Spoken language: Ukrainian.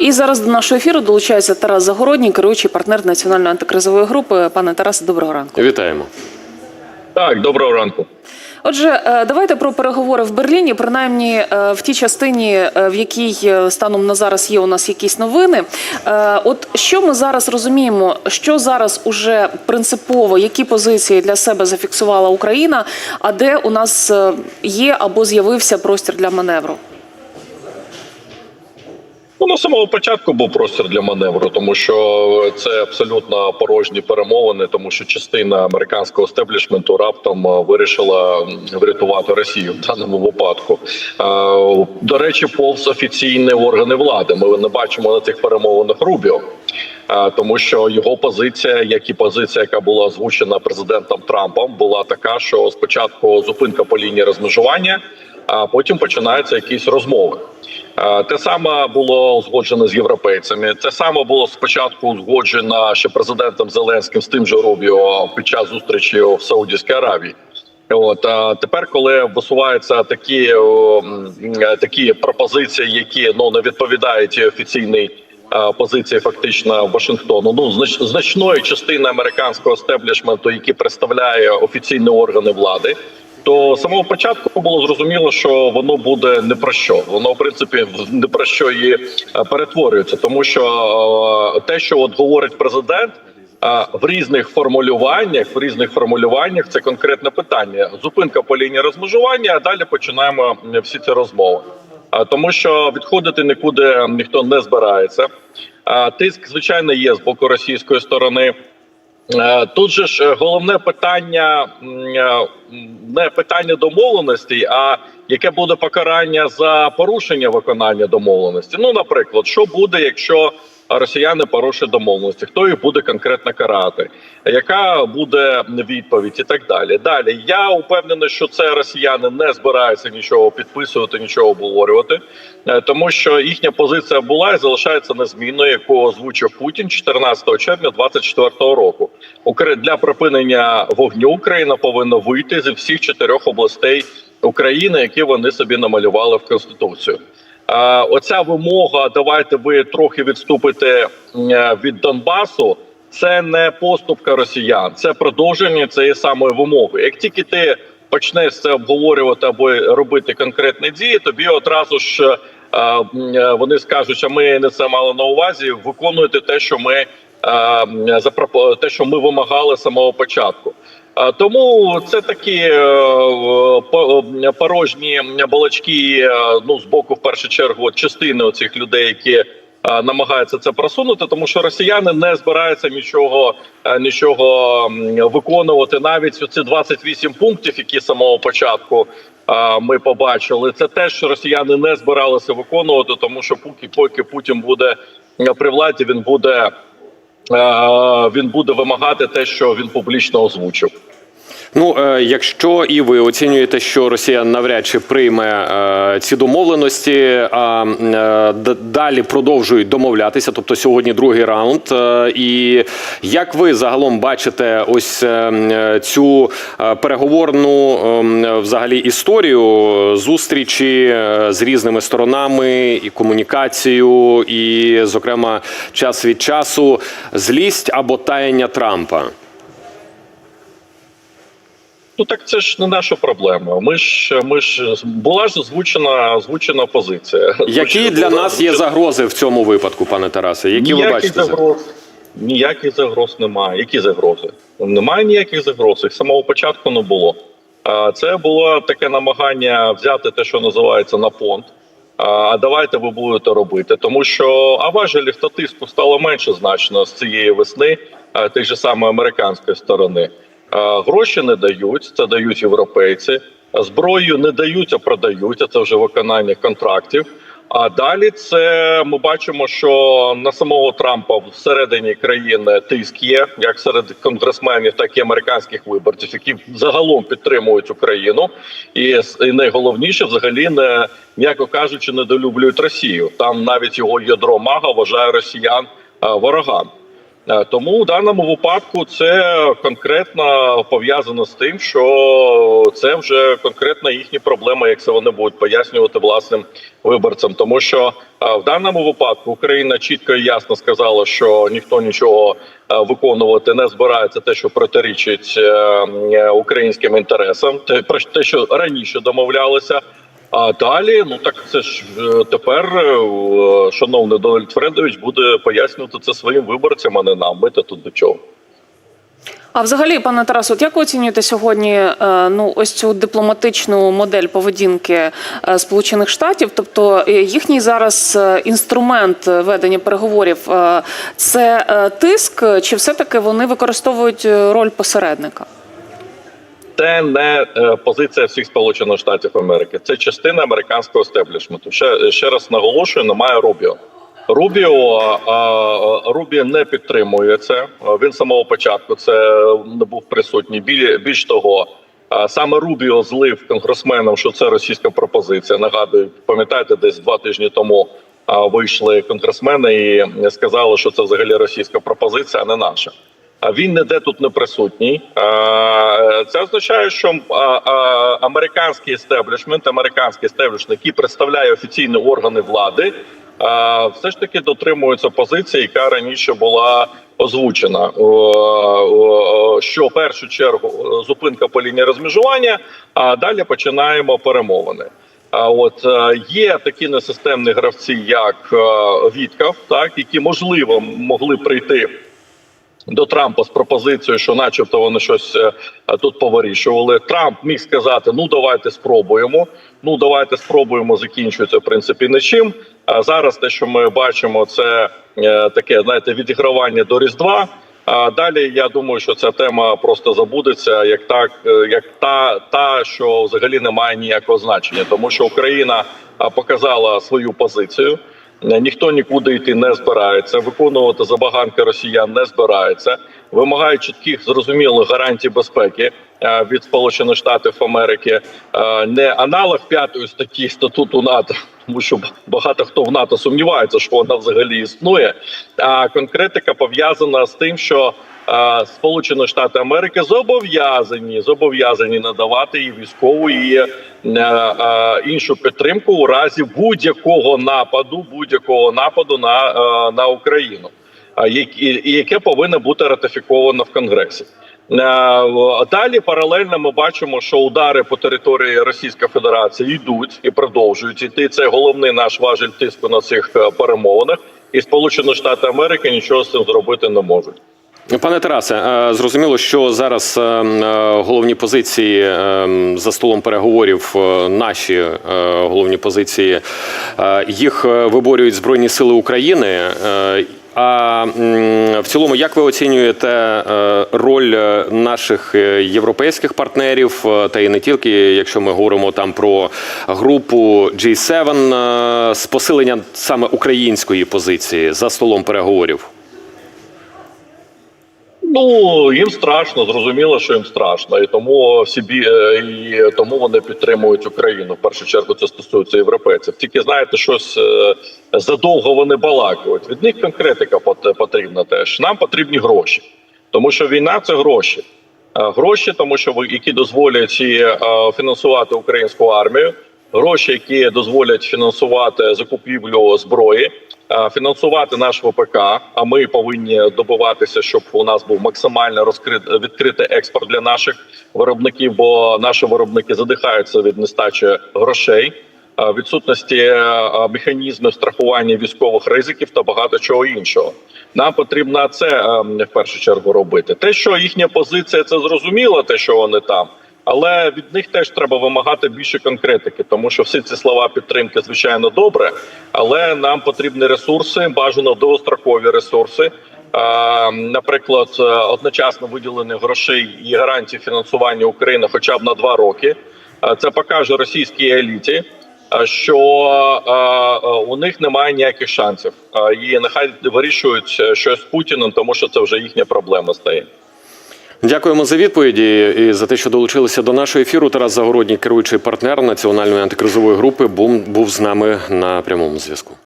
І зараз до нашого ефіру долучається Тарас Загородній, керуючий партнер національної антикризової групи. Пане Тарасе, доброго ранку. Вітаємо. Так, доброго ранку. Отже, е, давайте про переговори в Берліні, принаймні е, в тій частині, е, в якій станом на зараз є у нас якісь новини. От що ми зараз розуміємо, що зараз уже принципово, які позиції для себе зафіксувала Україна, а де у нас є або з'явився простір для маневру? Ну, на самого початку був простір для маневру, тому що це абсолютно порожні перемовини, тому що частина американського стеблішменту раптом вирішила врятувати Росію в даному випадку. До речі, повз офіційні органи влади. Ми не бачимо на цих перемовинах Рубіо. Тому що його позиція, як і позиція, яка була озвучена президентом Трампом, була така, що спочатку зупинка по лінії розмежування, а потім починаються якісь розмови. Те саме було узгоджено з європейцями. Те саме було спочатку узгоджено ще президентом Зеленським з тим же Рубіо під час зустрічі в Саудівській Аравії. От а тепер, коли висуваються такі, е, такі пропозиції, які ну не відповідають офіційній позиції, фактично Вашингтону, ну знач, значної частини американського стеблішменту, які представляє офіційні органи влади. То з самого початку було зрозуміло, що воно буде не про що. Воно в принципі не про що і е, перетворюється, тому що е, те, що от говорить президент. е, В різних формулюваннях, в різних формулюваннях це конкретне питання. Зупинка по лінії розмежування, а далі починаємо всі ці розмови. Тому що відходити нікуди ніхто не збирається. Тиск, звичайно, є з боку російської сторони. Е, Тут же ж е, головне питання е, не питання домовленості, а яке буде покарання за порушення виконання домовленості. Ну, наприклад, що буде, якщо росіяни порушать домовленості, хто їх буде конкретно карати, яка буде відповідь і так далі. Далі я упевнений, що це росіяни не збираються нічого підписувати, нічого обговорювати, е, тому що їхня позиція була і залишається незмінною, яку озвучив Путін 14 червня 2024 року. Для припинення вогню Україна повинна вийти зі всіх чотирьох областей України, які вони собі намалювали в конституцію. Е, Оця вимога, давайте ви трохи відступите е, від Донбасу. Це не поступка росіян, це продовження цієї самої вимоги. Як тільки ти почнеш це обговорювати або робити конкретні дії, тобі одразу ж е, вони скажуть, що ми не це мали на увазі. Виконуйте те, що ми те, що ми вимагали з самого початку. Тому це такі е, е, порожні балачки. е, Ну з боку, в першу чергу, частини оцих людей, які намагаються це просунути, тому що росіяни не збираються нічого нічого виконувати. Навіть ці 28 пунктів, які з самого початку ми побачили, це те, що росіяни не збиралися виконувати, тому що поки поки Путін буде при владі, він буде. Е, Він буде вимагати те, що він публічно озвучив. Ну, е, якщо і ви оцінюєте, що Росія навряд чи прийме е, ці домовленості, а е, далі продовжують домовлятися, тобто сьогодні другий раунд. І як ви загалом бачите ось цю переговорну е, взагалі історію зустрічі з різними сторонами і комунікацію, і, зокрема, час від часу злість або таяння Трампа? Ну так це ж не наша проблема. Ми ж ми ж була ж озвучена озвучена позиція. Які для нас є загрози в цьому випадку, пане Тарасе? Які ви бачите? загроз? Ніяких загроз немає. Які загрози? Немає ніяких загроз. Їх самого початку не було. А, Це було таке намагання взяти те, що називається на понт. А давайте ви будете робити, тому що а та стало менше значно з цієї весни, а, тієї ж саме американської сторони. Гроші не дають, це дають європейці. Зброю не дають, а продають. а Це вже виконання контрактів. А далі це ми бачимо, що на самого Трампа всередині країни тиск є, як серед конгресменів, так і американських виборців, які загалом підтримують Україну, і, і найголовніше, взагалі, не м'яко кажучи, недолюблюють Росію. Там навіть його ядро мага вважає росіян а, ворогами. Е, Тому в даному випадку це конкретно пов'язано з тим, що це вже конкретно їхні проблеми, як це вони будуть пояснювати власним виборцям. Тому що е, в даному випадку Україна чітко і ясно сказала, що ніхто нічого е, виконувати не збирається, те, що протирічить українським інтересам, те про те, що раніше домовлялися. А далі, ну так це ж е, тепер е, шановний Дональд Фредович буде пояснювати це своїм виборцям, а не нам. Ми то тут до чого. А взагалі, пане Тарасу, як ви оцінюєте сьогодні е, ну ось цю дипломатичну модель поведінки е, Сполучених Штатів? Тобто е, їхній зараз е, інструмент е, ведення переговорів е, це е, тиск, чи все таки вони використовують е, роль посередника? Це не е, позиція всіх Сполучених Штатів Америки. Це частина американського стеблішменту. Ще ще раз наголошую, немає Рубіо. Рубіо Рубіо не підтримує це. Він з самого початку це не був присутній. Біль, більш того, саме Рубіо злив конгресменам, що це російська пропозиція. Нагадую, пам'ятаєте, десь два тижні тому вийшли конгресмени і сказали, що це взагалі російська пропозиція, а не наша. Він ніде тут не присутній. Це означає, що американський естеблішмент, американський естеблішмент, який представляє офіційні органи влади, все ж таки дотримується позиції, яка раніше була озвучена. Що в першу чергу зупинка по лінії розмежування, а далі починаємо перемовини. А от е, є такі несистемні гравці, як е, Віткав, так які можливо могли прийти до Трампа з пропозицією, що, начебто, вони щось е, тут повирішували. Трамп міг сказати: ну давайте спробуємо. Ну давайте спробуємо. Закінчується в принципі нічим. А зараз те, що ми бачимо, це е, таке, знаєте, відігравання до різдва. А далі я думаю, що ця тема просто забудеться, як так, е, як та, та, що взагалі не має ніякого значення, тому що Україна показала свою позицію. Е, Ніхто нікуди йти не збирається. Виконувати забаганки росіян не збирається. вимагають чітких зрозумілих гарантій безпеки від Сполучених Штатів Америки, Е, не аналог п'ятої статті статуту НАТО, тому що багато хто в НАТО сумнівається, що вона взагалі існує. А конкретика пов'язана з тим, що е, Сполучені Штати Америки зобов'язані зобов'язані надавати і військову і е, е, іншу підтримку у разі будь-якого нападу, будь-якого нападу на, е, на Україну, яке повинно бути ратифіковано в Конгресі. Е, Далі паралельно ми бачимо, що удари по території Російської Федерації йдуть і продовжують іти. Це головний наш важіль тиску на цих е, перемовинах, і Сполучені Штати Америки нічого з цим зробити не можуть. Пане Тарасе, е, зрозуміло, що зараз головні позиції за столом переговорів, наші головні позиції, їх виборюють Збройні Сили України. А в цілому, як ви оцінюєте е, роль е, наших е, європейських партнерів, та і не тільки, якщо ми говоримо там про групу G7, е, з посилення саме української позиції за столом переговорів? Ну їм страшно, зрозуміло, що їм страшно, і тому всі бі... е, і тому вони підтримують Україну. В першу чергу це стосується європейців. Тільки знаєте, щось е, задовго вони балакають. Від них конкретика пот- потрібна теж. Нам потрібні гроші, тому що війна це гроші. Гроші, тому що які дозволять е, фінансувати українську армію, гроші, які дозволять фінансувати закупівлю зброї, фінансувати наш ВПК. А ми повинні добиватися, щоб у нас був максимально розкрит відкритий експорт для наших виробників, бо наші виробники задихаються від нестачі грошей. е, Відсутності е, механізмів страхування військових ризиків та багато чого іншого. Нам потрібно це е, в першу чергу робити. Те, що їхня позиція, це зрозуміло, те, що вони там, але від них теж треба вимагати більше конкретики, тому що всі ці слова підтримки, звичайно, добре, але нам потрібні ресурси, бажано довгострокові ресурси. Наприклад, е, одночасно виділені грошей і гарантії фінансування України, хоча б на два роки. Це покаже російській еліті, що у них немає ніяких шансів, і нехай вирішують е, щось з Путіним, тому що це вже їхня проблема стає. Дякуємо за відповіді і за те, що долучилися до нашого ефіру. Тарас Загородній, керуючий партнер національної антикризової групи, був з нами на прямому зв'язку.